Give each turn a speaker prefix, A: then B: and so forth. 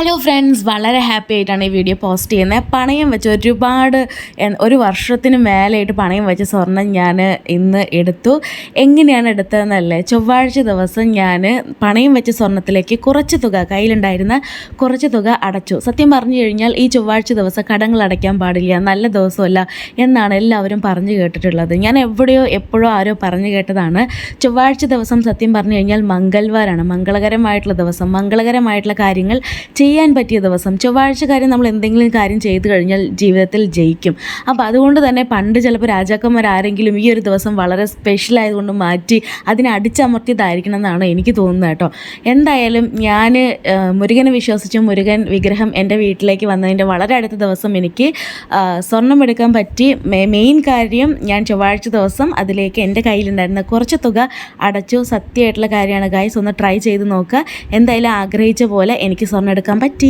A: Hello friends വളരെ happy ആയിട്ടാണ് ഈ വീഡിയോ പോസ്റ്റ് ചെയ്യുന്നത്. പണയം വെച്ച് ഒരുപാട് ഒരു വർഷത്തിന് മേലെയായിട്ട് പണയം വെച്ച സ്വർണം ഞാൻ ഇന്ന് എടുത്തു. എങ്ങനെയാണ് എടുത്തതെന്നല്ലേ? ചൊവ്വാഴ്ച ദിവസം ഞാൻ പണയം വെച്ച സ്വർണത്തിലേക്ക് കുറച്ച് തുക കയ്യിലുണ്ടായിരുന്ന കുറച്ച് തുക അടച്ചു. സത്യം പറഞ്ഞു കഴിഞ്ഞാൽ ഈ ചൊവ്വാഴ്ച ദിവസം കടങ്ങൾ അടയ്ക്കാൻ പാടില്ല നല്ല ദിവസമല്ല എന്നാണ് എല്ലാവരും പറഞ്ഞു കേട്ടിട്ടുള്ളത്. ഞാൻ എവിടെയോ എപ്പോഴോ ആരോ പറഞ്ഞു കേട്ടതാണ്. ചൊവ്വാഴ്ച ദിവസം സത്യം പറഞ്ഞു കഴിഞ്ഞാൽ മംഗൾവാരാണ്. മംഗളകരമായിട്ടുള്ള ദിവസം മംഗളകരമായിട്ടുള്ള കാര്യങ്ങൾ ചെയ്യാൻ പറ്റിയ ദിവസം ചൊവ്വാഴ്ച കാര്യം നമ്മൾ എന്തെങ്കിലും കാര്യം ചെയ്തു കഴിഞ്ഞാൽ ജീവിതത്തിൽ ജയിക്കും. അപ്പോൾ അതുകൊണ്ട് തന്നെ പണ്ട് ചിലപ്പോൾ രാജാക്കന്മാർ ആരെങ്കിലും ഈ ഒരു ദിവസം വളരെ സ്പെഷ്യൽ ആയതുകൊണ്ട് മാറ്റി അതിനെ അടിച്ചമർത്തിയതായിരിക്കണം എന്നാണ് എനിക്ക് തോന്നുന്നത് കേട്ടോ. എന്തായാലും ഞാൻ മുരുകനെ വിശ്വസിച്ച് മുരുകൻ വിഗ്രഹം എന്റെ വീട്ടിലേക്ക് വന്നതിന്റെ വളരെ അടുത്ത ദിവസം എനിക്ക് സ്വർണം എടുക്കാൻ പറ്റി. മെയിൻ കാര്യം ഞാൻ ചൊവ്വാഴ്ച ദിവസം അതിലേക്ക് എന്റെ കയ്യിലുണ്ടായിരുന്ന കുറച്ച് തുക അടച്ചു. സത്യമായിട്ടുള്ള കാര്യമാണ് ഗായ്സ് ഒന്ന് ട്രൈ ചെയ്ത് നോക്കുക എന്തായാലും ആഗ്രഹിച്ച പോലെ എനിക്ക് സ്വർണം എടുക്കാൻ പറ്റി